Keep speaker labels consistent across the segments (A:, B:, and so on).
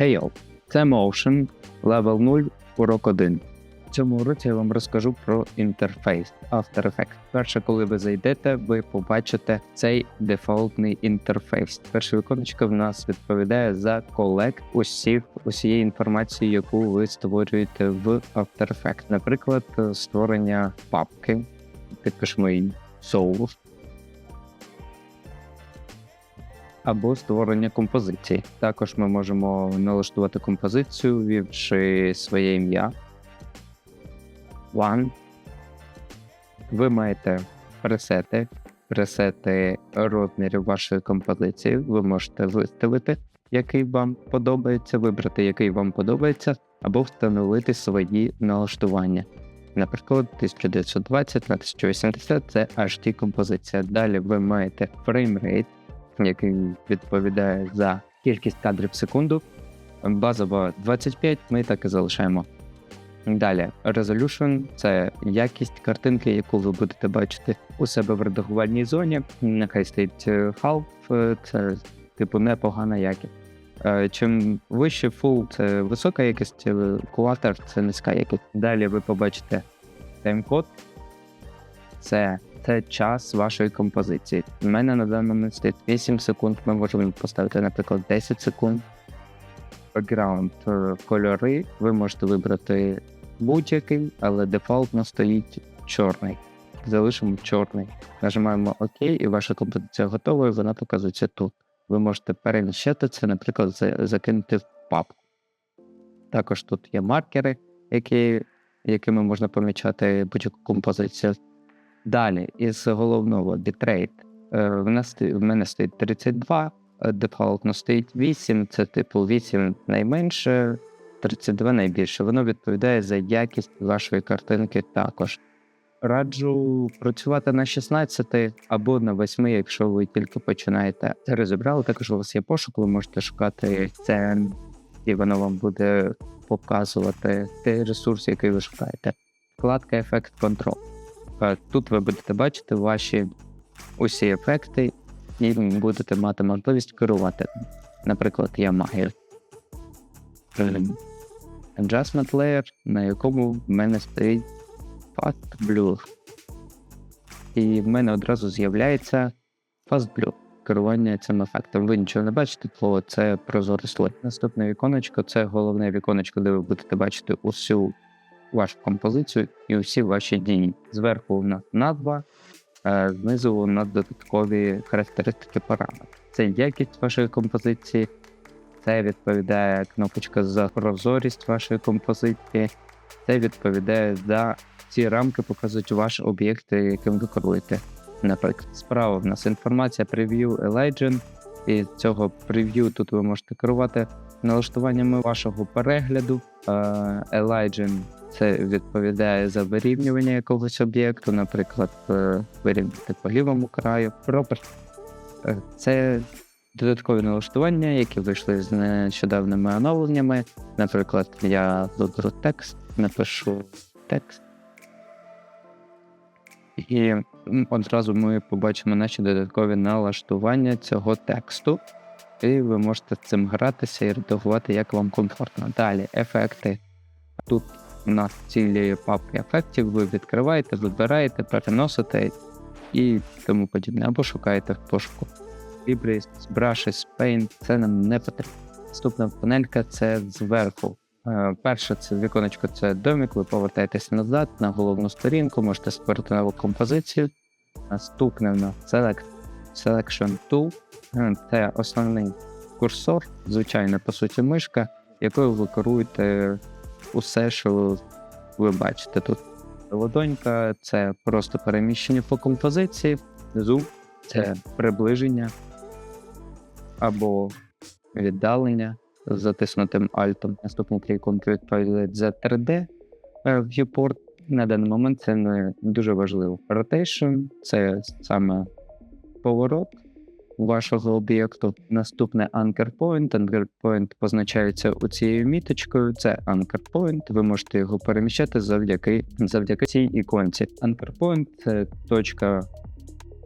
A: Hail. Це Motion Level 0, урок 1. В цьому уроці я вам розкажу про інтерфейс After Effects. Перше, коли ви зайдете, ви побачите цей дефолтний інтерфейс. Перша віконечко в нас відповідає за колект усіх усієї інформації, яку ви створюєте в After Effects. Наприклад, створення папки. Підпишемо її Source. Або створення композиції. Також ми можемо налаштувати композицію, ввівши своє ім'я. One. Ви маєте пресети, пресети розмірів вашої композиції. Ви можете виставити, який вам подобається, вибрати, який вам подобається, або встановити свої налаштування. Наприклад, 1920 на 1080 це HT композиція. Далі ви маєте фреймрейт, який відповідає за кількість кадрів в секунду. Базово 25 ми так і залишаємо. Далі, Resolution – це якість картинки, яку ви будете бачити у себе в редагувальній зоні. Нехай стоїть е, half, е, це типу непогана якість. Е, Чим вище full – це висока якість, quarter – це низька якість. Далі ви побачите таймкод. Це це час вашої композиції. У мене на момент стоїть 8 секунд. Ми можемо поставити, наприклад, 10 секунд. Background е, кольори. Ви можете вибрати будь-який, але дефолтно стоїть чорний. Залишимо чорний. Нажимаємо ОК, і ваша композиція готова, і вона показується тут. Ви можете переміщати це, наприклад, закинути в папку. Також тут є маркери, які, якими можна помічати будь-яку композицію. Далі, із головного бітрейт. е, В, мене стоїть 32, е, дефолтно стоїть 8, це типу 8 найменше, 32 найбільше. Воно відповідає за якість вашої картинки також. Раджу працювати на 16 або на 8, якщо ви тільки починаєте. Це розібрали. Також у вас є пошук, ви можете шукати це, і воно вам буде показувати той ресурс, який ви шукаєте. Вкладка ефект контрол. Е, Тут ви будете бачити ваші усі ефекти і будете мати можливість керувати. Наприклад, я маю ем, adjustment layer, на якому в мене стоїть Fast Blue. І в мене одразу з'являється Fast Blue. Керування цим ефектом. Ви нічого не бачите, то це прозорий слой. Наступне віконечко це головне віконечко, де ви будете бачити усю вашу композицію і усі ваші дії. Зверху у нас назва, е, знизу у нас додаткові характеристики параметрів. Це якість вашої композиції, це відповідає кнопочка за прозорість вашої композиції, це відповідає за ці рамки, показують ваш об'єкт, яким ви керуєте. Наприклад, справа в нас інформація прев'ю Legend, і з цього прев'ю тут ви можете керувати налаштуваннями вашого перегляду. Е, Elijah це відповідає за вирівнювання якогось об'єкту, наприклад, е, вирівняти по лівому краю. Property е, це додаткові налаштування, які вийшли з нещодавними оновленнями. Наприклад, я виберу текст, напишу текст. І одразу ми побачимо наші додаткові налаштування цього тексту. І ви можете цим гратися і редагувати, як вам комфортно. Далі ефекти. Тут у нас цілі папки ефектів, ви відкриваєте, вибираєте, переносите і тому подібне, або шукаєте в пошуку. Libris, Brushes, Paint це нам не потрібно. Наступна панелька це зверху. Е, Перше це віконечко це домик, ви повертаєтесь назад на головну сторінку, можете створити нову композицію. Наступне в нас Select, Selection Tool. Е, Це основний курсор, звичайно, по суті, мишка, якою ви керуєте усе, що ви бачите тут. Ладонька це просто переміщення по композиції, зум це приближення або віддалення з затиснутим альтом. Наступні три іконки відповідають за 3D е, viewport. На даний момент це не дуже важливо. Rotation – це саме поворот вашого об'єкту. Наступне Anchor Point. Anchor Point позначається цією міточкою. Це Anchor Point. Ви можете його переміщати завдяки, завдяки цій іконці. Anchor Point – це точка,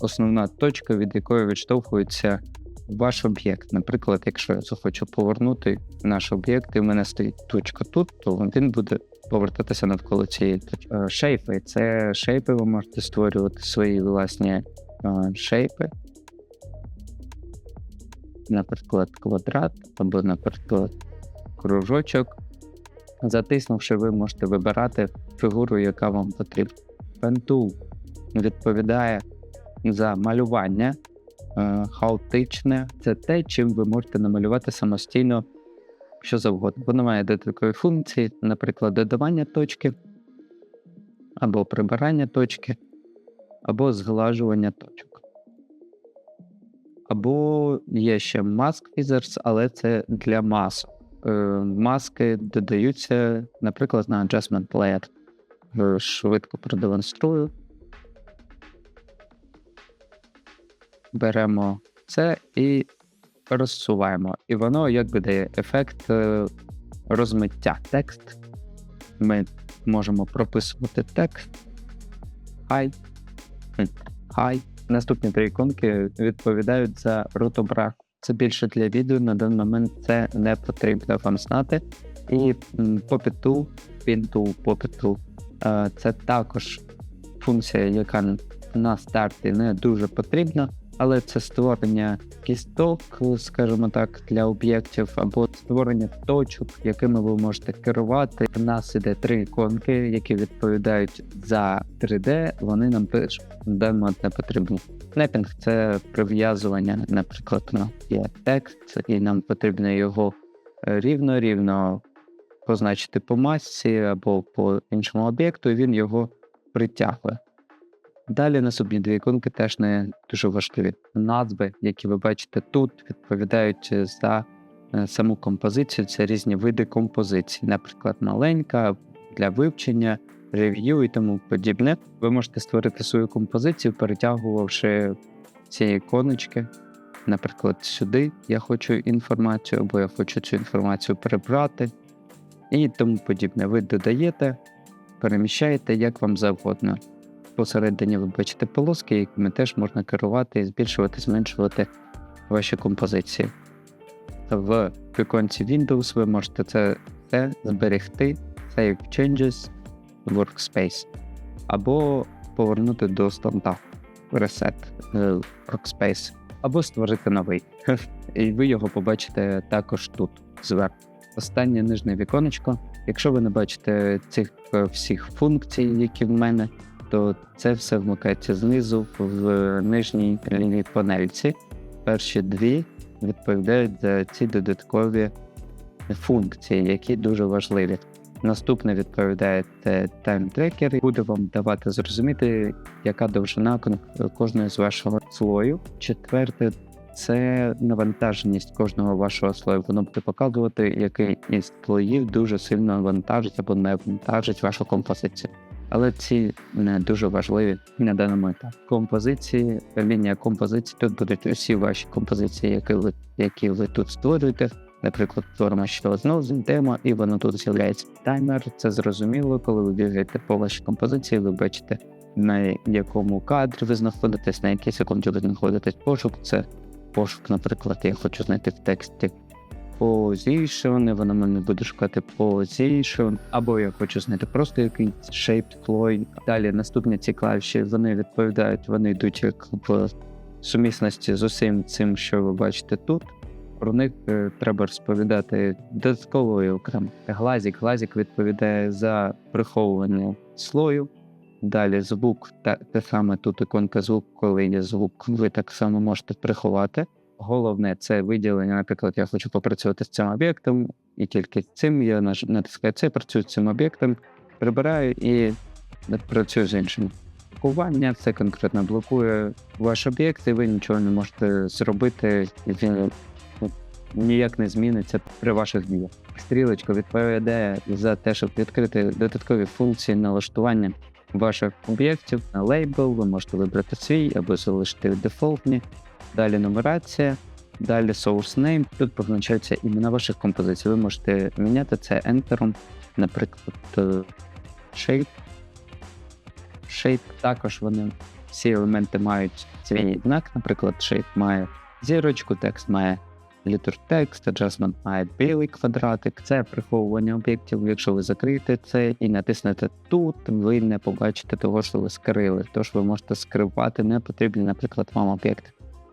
A: основна точка, від якої відштовхуються ваш об'єкт. Наприклад, якщо я захочу повернути наш об'єкт, і в мене стоїть точка тут, то він буде повертатися навколо цієї. Е, Шейпи це шейпи, ви можете створювати свої власні е, шейпи. Наприклад, квадрат або, наприклад, кружочок. Затиснувши, ви можете вибирати фігуру, яка вам потрібна. Пентул відповідає за малювання е, хаотичне. Це те, чим ви можете намалювати самостійно що завгодно. Воно має додаткові функції, наприклад, додавання точки, або прибирання точки, або зглажування точок. Або є ще Mask Wizards, але це для масок. Е, Маски додаються, наприклад, на Adjustment Layer. Е, Швидко продемонструю. Беремо це і розсуваємо. І воно якби дає ефект е, розмиття. Текст. Ми можемо прописувати текст. Хм, Хай. Наступні три іконки відповідають за ротобрак. Це більше для відео. На даний момент це не потрібно вам знати. І попиту, пінту, Tool. Е, Це також функція, яка на старті не дуже потрібна, але це створення кісток, скажімо так, для об'єктів, або створення точок, якими ви можете керувати. У нас іде три іконки, які відповідають за 3D. Вони нам теж в даний не потрібні. Снепінг це прив'язування, наприклад, на є текст, і нам потрібно його рівно-рівно позначити по масці або по іншому об'єкту, і він його притягує. Далі наступні дві іконки теж не дуже важливі. Назви, які ви бачите тут, відповідають за е, саму композицію. Це різні види композиції, наприклад, маленька для вивчення, рев'ю і тому подібне. Ви можете створити свою композицію, перетягувавши ці іконочки. Наприклад, сюди я хочу інформацію, або я хочу цю інформацію перебрати, і тому подібне. Ви додаєте, переміщаєте як вам завгодно посередині ви бачите полоски, якими теж можна керувати і збільшувати, зменшувати ваші композиції. В віконці Windows ви можете це все зберегти, Save Changes, Workspace, або повернути до стандарту Reset е, Workspace, або створити новий. І ви його побачите також тут зверху. Останнє нижнє віконечко. Якщо ви не бачите цих е, всіх функцій, які в мене, то це все вмикається знизу в нижній лінії панельці. Перші дві відповідають за ці додаткові функції, які дуже важливі. Наступне відповідає тайм-трекер і буде вам давати зрозуміти, яка довжина кожного з вашого слою. Четверте це навантаженість кожного вашого слою. Воно буде показувати, який із слоїв дуже сильно вантажить або не вантажить вашу композицію але ці не дуже важливі на даному етапі. Композиції, лінія композиції тут будуть усі ваші композиції, які ви які ви тут створюєте. Наприклад, створимо ще одну демо, і воно тут з'являється таймер. Це зрозуміло, коли ви бігаєте по вашій композиції, ви бачите, на якому кадрі ви знаходитесь, на якій секунді ви знаходитесь пошук. Це пошук, наприклад, я хочу знайти в тексті position, вона мене буде шукати position, або я хочу знайти просто якийсь shaped coin. Далі наступні ці клавіші вони відповідають, вони йдуть як в сумісності з усім цим, що ви бачите тут. Про них е, треба розповідати додатковою окремо. Глазік. Глазік відповідає за приховування слою. Далі звук, та те саме тут іконка звук, коли є звук, ви так само можете приховати. Головне це виділення. Наприклад, я хочу попрацювати з цим об'єктом, і тільки цим я натискаю це, працюю з цим об'єктом, прибираю і працюю з іншим. Блокування це конкретно блокує ваш об'єкт, і ви нічого не можете зробити, і він ну, ніяк не зміниться при ваших діях. Стрілочка відповідає за те, щоб відкрити додаткові функції налаштування ваших об'єктів на лейбл. Ви можете вибрати свій або залишити дефолтні. Далі нумерація, далі source name. Тут позначаються імена ваших композицій. Ви можете міняти це ентером, наприклад, е, shape. Shape також вони всі елементи мають свій знак. Наприклад, shape має зірочку, текст має літер текст, adjustment має білий квадратик. Це приховування об'єктів. Якщо ви закриєте це і натиснете тут, ви не побачите того, що ви скрили. Тож ви можете скривати непотрібні, наприклад, вам об'єкти.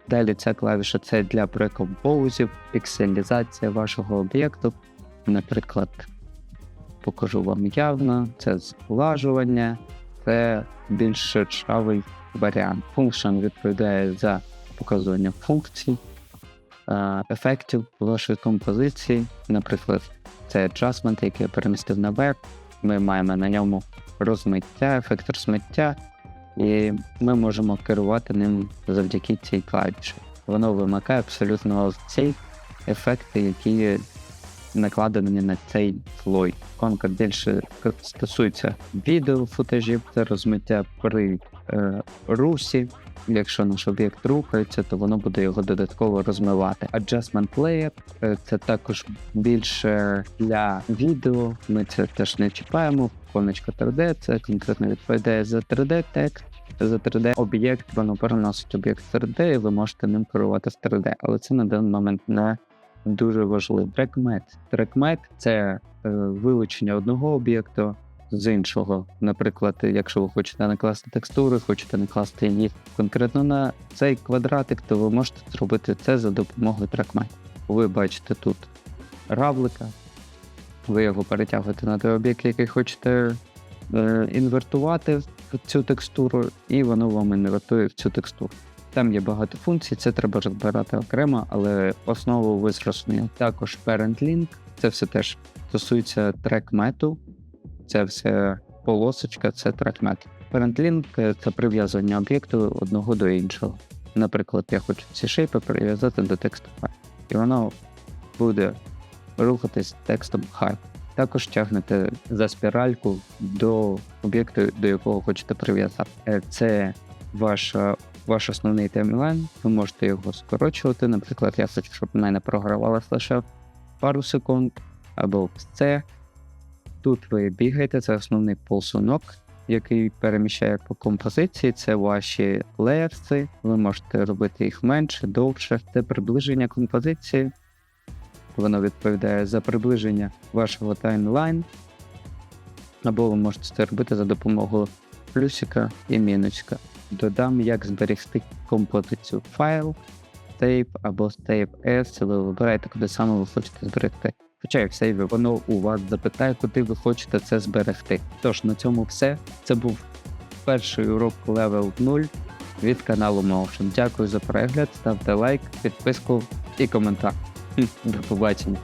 A: Далі ця клавіша це для прекомпозів, пікселізація вашого об'єкту. Наприклад, покажу вам явно, це зглажування, це більш шершавий варіант. Function відповідає за показування функцій, е, ефектів вашої композиції. Наприклад, це adjustment, який я перемістив наверх. Ми маємо на ньому розмиття, ефект розмиття, і ми можемо керувати ним завдяки цій клавіші. Воно вимикає абсолютно ці ефекти, які накладені на цей слой. Конка більше стосується відео футажів, це розмиття при е, русі. Якщо наш об'єкт рухається, то воно буде його додатково розмивати. Adjustment Layer е, це також більше для відео. Ми це теж не чіпаємо. Конечко 3D, це конкретно відповідає за 3D текст. За 3D об'єкт, воно переносить об'єкт в 3D, і ви можете ним керувати з 3D, але це на даний момент не дуже важливо. Трекмет. Трекмет це е, вилучення одного об'єкту з іншого. Наприклад, якщо ви хочете накласти текстури, хочете накласти їх конкретно на цей квадратик, то ви можете зробити це за допомогою трекмет. Ви бачите тут равлика, ви його перетягуєте на той об'єкт, який хочете е, інвертувати в цю текстуру, і воно вам інвертує в цю текстуру. Там є багато функцій, це треба розбирати окремо, але основу ви зрозуміли. Також Parent Link, це все теж стосується трекмету, це все полосочка, це трекмет. Е, – це прив'язування об'єкту одного до іншого. Наприклад, я хочу ці шейпи прив'язати до тексту Hi, і воно буде рухатись текстом Hi. Також тягнете за спіральку до об'єкту, до якого хочете прив'язати. Е, Це ваша ваш основний таймлайн, ви можете його скорочувати. Наприклад, я хочу, щоб в мене програвалося лише пару секунд, або все. Тут ви бігаєте, це основний полсунок, який переміщає по композиції. Це ваші леєрси. Ви можете робити їх менше, довше. Це приближення композиції. Воно відповідає за приближення вашого таймлайн. Або ви можете це робити за допомогою плюсика і мінусика додам, як зберегти композицію файл, save або as, це ви вибираєте, куди саме ви хочете зберегти. Хоча як сейві, воно у вас запитає, куди ви хочете це зберегти. Тож на цьому все. Це був перший урок Level 0 від каналу Motion. Дякую за перегляд, ставте лайк, підписку і коментар. До побачення.